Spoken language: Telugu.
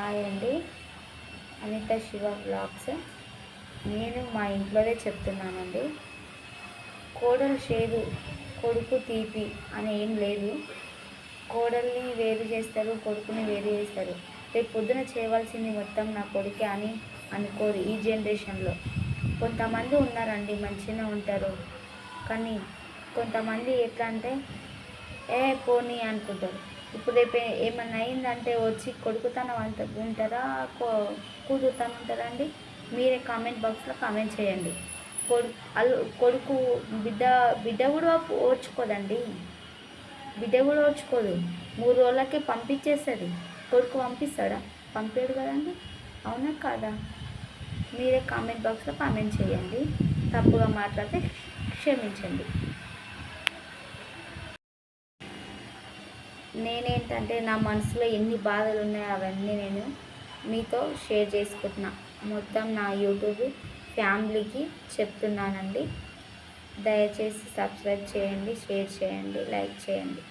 హాయ్ అండి. అనిత శివ బ్లాగ్స్ నేను మా ఇంట్లోనే చెప్తున్నానండి. కోడలు చేదు కొడుకు తీపి అని ఏం లేదు. కోడల్ని వేరు చేస్తారు కొడుకుని వేరు చేస్తారు. రేపు పొద్దున చేయవలసింది మొత్తం నా కొడుకే అని అనుకోరు ఈ జనరేషన్లో. కొంతమంది ఉన్నారండి మంచిగా ఉంటారు. కానీ కొంతమంది ఎట్లా అంటే ఏ పోనీ అనుకుంటారు. ఇప్పుడు రేపు ఏమన్నా అయిందంటే వచ్చి కొడుకుతనం అంత ఉంటారా కో కూతురుతనం ఉంటారా అండి? మీరే కామెంట్ బాక్స్లో కామెంట్ చేయండి. కొడు అల్లు కొడుకు బిడ్డ బిడ్డ కూడా ఓర్చుకోదండి. బిడ్డ కూడా ఓర్చుకోదు. మూడు రోజులకే పంపించేస్తుంది. కొడుకు పంపిస్తాడా? పంపాడు కదండి. అవునా కాదా? మీరే కామెంట్ బాక్స్లో కామెంట్ చేయండి. తప్పుగా మాట్లాడితే క్షమించండి. నేనేంటంటే నా మనసులో ఎన్ని బాధలు ఉన్నాయో అవన్నీ నేను మీతో షేర్ చేసుకుంటున్నా. మొత్తం నా యూట్యూబ్ ఫ్యామిలీకి చెప్తున్నానండి. దయచేసి సబ్స్క్రైబ్ చేయండి షేర్ చేయండి లైక్ చేయండి.